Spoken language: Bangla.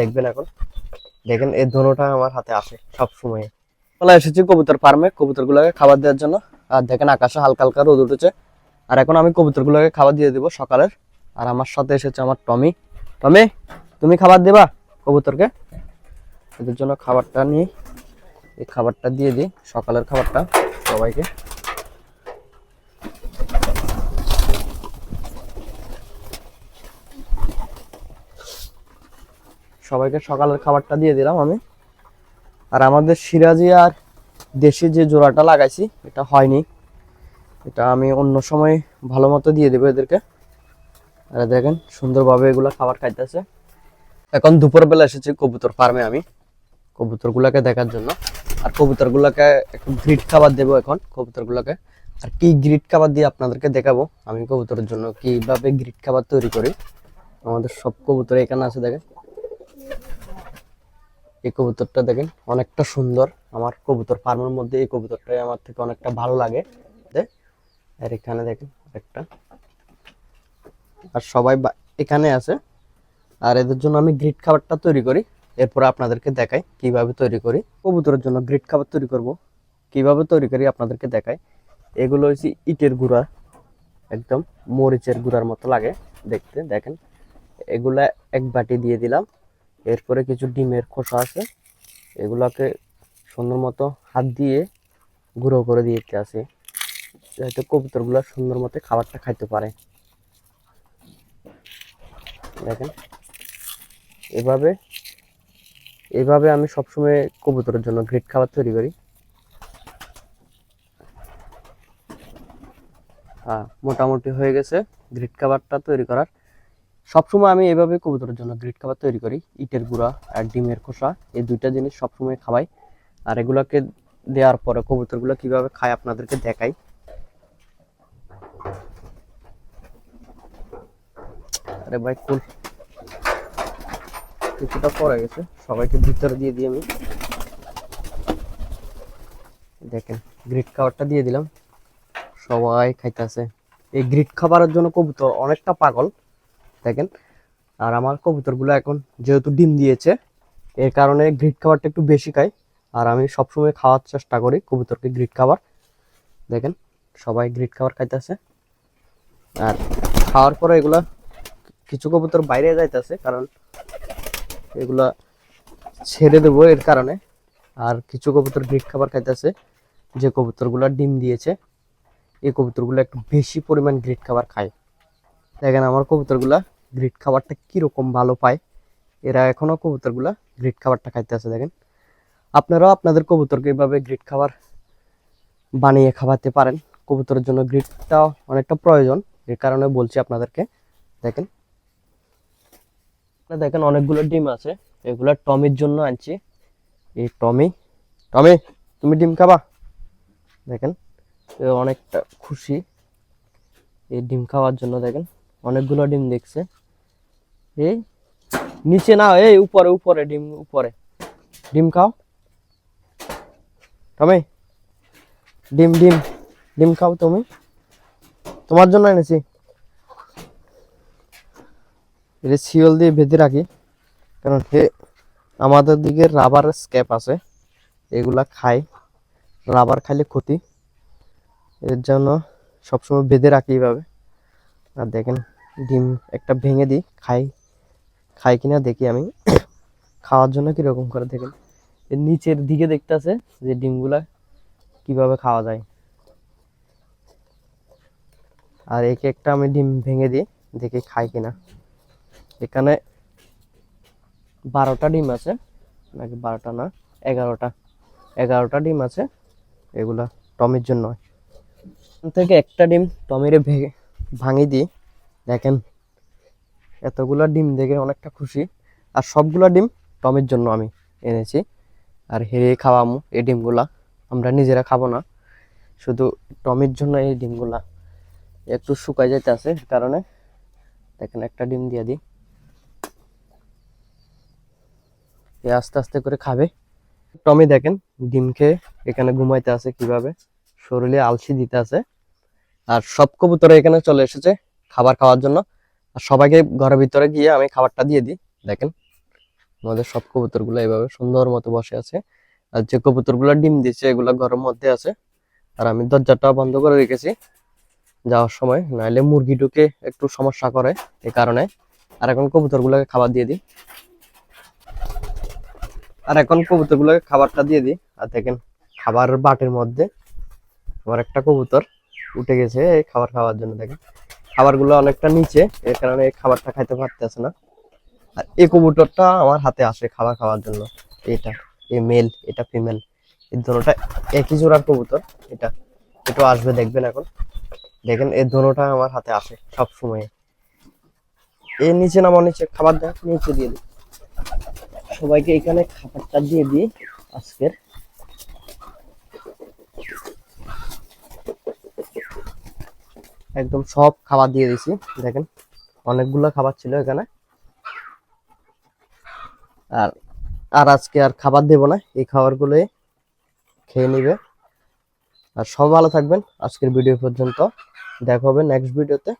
দেখবেন এখন। দেখেন, এই ধনুটা আমার হাতে আসে সব সময় চলে এসেছি কবুতর ফার্মে কবুতর গুলোকে খাবার দেওয়ার জন্য। আর দেখেন, আকাশে হালকা হালকা রোদ উঠেছে। আর এখন আমি কবুতর গুলোকে খাবার দিয়ে দেবো সকালের। আর আমার সাথে এসেছে আমার টমি। টমি, তুমি খাবার দেবা কবুতরকে? এদের জন্য খাবারটা নিয়ে, এই খাবারটা দিয়ে দিই, সকালের খাবারটা সবাইকে। সবাইকে সকালের খাবারটা দিয়ে দিলাম আমি। আর আমাদের সিরাজি আর দেশি যে জোড়াটা লাগাইছি, এটা হয়নি। এটা আমি অন্য সময় ভালো মতো দিয়ে দেবো এদেরকে। আর দেখেন, সুন্দরভাবে এগুলো খাবার খাইতেছে। এখন দুপুরবেলা এসেছি কবুতর ফার্মে আমি, কবুতরগুলোকে দেখার জন্য। আর কবুতরগুলোকে একটু গ্রিট খাবার দেবো এখন, কবুতরগুলোকে। আর কি গ্রিট খাবার দিয়ে আপনাদেরকে দেখাবো, আমি কবুতরের জন্য কীভাবে গ্রিট খাবার তৈরি করি। আমাদের সব কবুতর এখানে আছে দেখেন। এই কবুতরটা দেখেন, অনেকটা সুন্দর। আমার কবুতর ফার্মের মধ্যে এই কবুতরটাই আমার থেকে অনেকটা ভালো লাগে। আর এখানে দেখেন একটা আর সবাই এখানে আছে। আর এদের জন্য আমি গ্রিট খাবারটা তৈরি করি। এরপর আপনাদেরকে দেখাই কীভাবে তৈরি করি। কবুতরের জন্য গ্রিট খাবার তৈরি করব। কীভাবে তৈরি করি আপনাদেরকে দেখাই। এগুলো হচ্ছে ইটের গুঁড়া। একদম মরিচের গুঁড়ার মতো লাগে দেখতে। দেখেন, এগুলা এক বাটি দিয়ে দিলাম। এরপরে কিছু ডিমের খোসা আছে। এগুলাকে সুন্দর মতো হাত দিয়ে গুঁড়ো করে দিতে আছে, যাতে কবুতরগুলো সুন্দর মতো খাবারটা খাইতে পারে। দেখেন, এভাবে এভাবে আমি সবসময় কবুতরের জন্য গ্রেট খাবার তৈরি করি। হ্যাঁ মোটামুটি হয়ে গেছে গ্রিট খাবারটা তৈরি করার। সবসময় আমি এভাবে কবুতরের জন্য গ্রিট খাবার তৈরি করি। ইটের গুঁড়া আর ডিমের খোসা, এই দুইটা জিনিস সবসময় খাওয়াই। আর এগুলোকে দেওয়ার পরে কবুতরগুলো কীভাবে খায় আপনাদেরকে দেখাই। আরে ভাই কুল কিছুটা পড়ে গেছে। সবাইকে ভিতরে দিয়ে দিই আমি। দেখেন, গ্রিট খাবারটা দিয়ে দিলাম। সবাই খাইতেছে। এই গ্রিট খাবারের জন্য কবুতর অনেকটা পাগল। দেখেন। আর আমার কবুতরগুলো এখন যেহেতু ডিম দিয়েছে, এর কারণে গ্রিট খাবারটা একটু বেশি খাই আর আমি সবসময় খাওয়ার চেষ্টা করি কবুতরকে গ্রিট খাবার দেখেন, সবাই গ্রিট খাবার খাইতেছে। আর খাওয়ার পরে এগুলা কিছু কবুতর বাইরে যাইতেছে, কারণ এগুলা ছেড়ে দেবো এর কারণে। আর কিছু কবুতর গ্রিট খাবার খাইতেছে, যে কবুতরগুলো ডিম দিয়েছে, এই কবুতরগুলো একটু বেশি পরিমাণ গ্রিট খাবার খায়। দেখেন, আমার কবুতরগুলা গ্রিট খাবারটা কীরকম ভালো পায়? এরা এখনও কবুতরগুলা গ্রিট খাবারটা খাইতে আছে, দেখেন। আপনারাও আপনাদের কবুতরকে এইভাবে গ্রিট খাবার বানিয়ে খাওয়াতে পারেন। কবুতরের জন্য গ্রিটটাও অনেকটা প্রয়োজন এর কারণে বলছি আপনাদেরকে, দেখেন। দেখেন অনেকগুলো ডিম আছে, এগুলো টমির জন্য আনছি। এই টমি টমি, তুমি ডিম খাবা? দেখেন অনেকটা খুশি। এই ডিম খাওয়ার জন্য দেখেন, অনেকগুলো ডিম দেখছে। এই, নিচে না এই, উপরে উপরে, ডিম উপরে। ডিম খাও। টমি, ডিম ডিম ডিম খাও তুমি। তোমার জন্য এনেছি। এটা শিওল দিয়ে বেঁধে রাখি। কারণ হে, আমাদের দিকে রাবার স্ক্যাপ আছে। এগুলা খায় রাবার খাইলে ক্ষতি। এর জন্য সবসময় বেঁধে রাখি এইভাবে। আর দেখেন, ডিম একটা ভেঙে দিই, খাই। খাই কিনা দেখি আমি। খাওয়ার জন্য কীরকম করে দেখেন। এর নিচের দিকে দেখতে আছে যে ডিমগুলা কীভাবে খাওয়া যায়। আর একে একটা আমি ডিম ভেঙে দিই, দেখি খাই কিনা। এখানে বারোটা ডিম আছে, নাকি বারোটা না, এগারোটা। এগারোটা ডিম আছে, এগুলা টমির জন্য। থেকে একটা ডিম টমিরে ভেঙে ভাঙি দিই। দেখেন এতগুলা ডিম দেখে অনেকটা খুশি। আর সবগুলা ডিম টমির জন্য আমি এনেছি। আর হেরে খাওয়ামু এই ডিমগুলা আমরা নিজেরা খাব না। শুধু টমের জন্য এই ডিমগুলা একটু শুকাই যাইতে আছে কারণে দেখেন একটা ডিম দিয়ে দিই। এ আস্তে আস্তে করে খাবে। টমি দেখেন ডিম খেয়ে এখানে ঘুমাইতে আছে কীভাবে। শরীরে আলসি দিতে আছে। আর সব কবুতর এখানে চলে এসেছে খাবার খাওয়ার জন্য। আর সবাইকে ঘরের ভিতরে গিয়ে আমি খাবারটা দিয়ে দিই। দেখেন, আমাদের সব কবুতরগুলো এভাবে সুন্দর মতো বসে আছে। আর যে কবুতরগুলো ডিম দিচ্ছে এগুলো ঘরের মধ্যে আছে। আর আমি দরজাটা বন্ধ করে রেখেছি যাওয়ার সময়, নাহলে মুরগি ঢুকে একটু সমস্যা করে এ কারণে। আর এখন কবুতরগুলোকে খাবার দিয়ে দিই। আর এখন কবুতরগুলোকে খাবারটা দিয়ে দিই। আর দেখেন, খাবার বাটির মধ্যে আমার একটা কবুতর উঠে গেছে এই খাবার খাওয়ার জন্য, দেখেন। খাবারগুলো অনেকটা নিচে, এর কারণে খাবারটা খাইতে পারতেছে না। আর এই কবুতরটা আমার হাতে আসে খাবার খাওয়ার জন্য। এটা, এই মেল এটা ফিমেল এই দুটোটা একই জোড়ার কবুতর, এটা এটা আসবে দেখবেন এখন। দেখেন, এই দুটোটা আমার হাতে আসে সব সময় এই নিচে নামা নিচে খাবার দেয় নিচে দিয়ে দিই। সবাইকে এখানে খাবারটা দিয়ে দিই আজকের। একদম সব খাবার দিয়ে দিছি দেখেন। অনেকগুলো খাবার ছিল এখানে। আর আর আজকে আর খাবার দেব না, এই খাবারগুলো খেয়ে নিবে। আর সব ভালো থাকবেন, আজকের ভিডিও পর্যন্ত। দেখা হবে নেক্সট ভিডিওতে